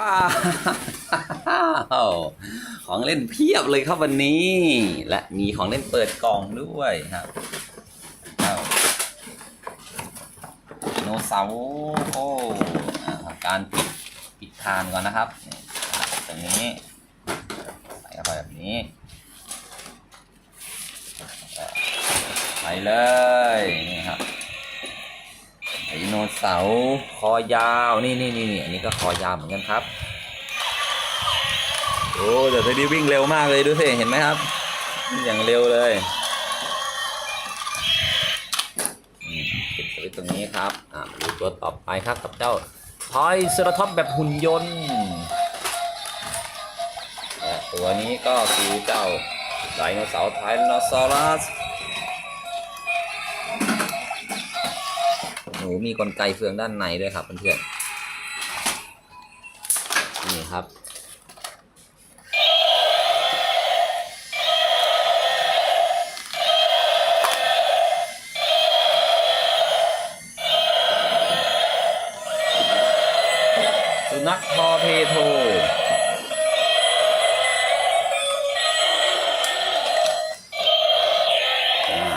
ว้าวของเล่นเพียบเลยครับวันนี้ และมีของเล่นเปิดกล่องด้วยครับว้าโนเสาโอ้การปิดปิดทานก่อนนะครับตรงนี้ใส่เข้าไปแบบนี้ไปเลยนี่ครับ โนเสาร์คอยาวนี่นี่นี่นี่อันนี้ก็คอยาวเหมือนกันครับโอ้เดี๋ยวเทดดี้วิ่งเร็วมากเลยดูสิเห็นไหมครับ อย่างเร็วเลยอืมปิดสวิตตรงนี้ครับอ่าดูตัวต่อไปครับกับเจ้าทอยเซราท็อปแบบหุ่นยนต์และตัวนี้ก็คือเจ้าไดโนเสาร์ไทรนอซอรัส นูมีกลไกเฟืองด้านในด้วยครับเพื่อนๆนี่ครับสุนัขทอเพโท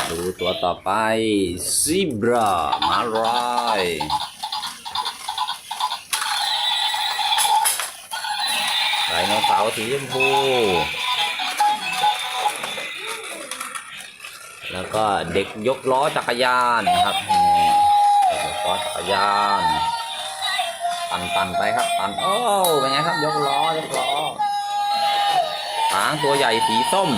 ดูตัวต่อไปซีบรามาลายไดโนเสาร์สีชมพู แล้วก็เด็กยกล้อจักรยานนะครับเด็กยกล้อจักรยานปั่นปั่นไปครับปั่นโอ้เป็นไงครับยกล้อยกล้อหางตัวใหญ่สีส้ม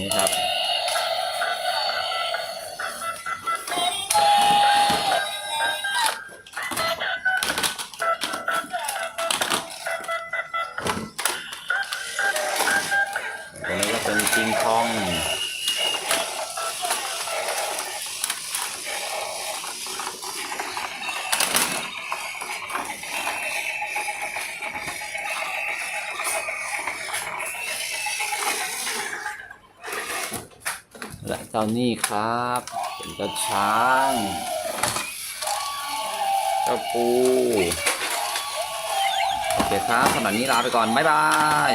นี้ครับ ตัวนี้ก็เป็นจิงคอง และเจ้านี่ครับเป็นเจ้าช้าง เจ้าปู โอเคครับสำหรับนี้ลาไปก่อน บ๊ายบาย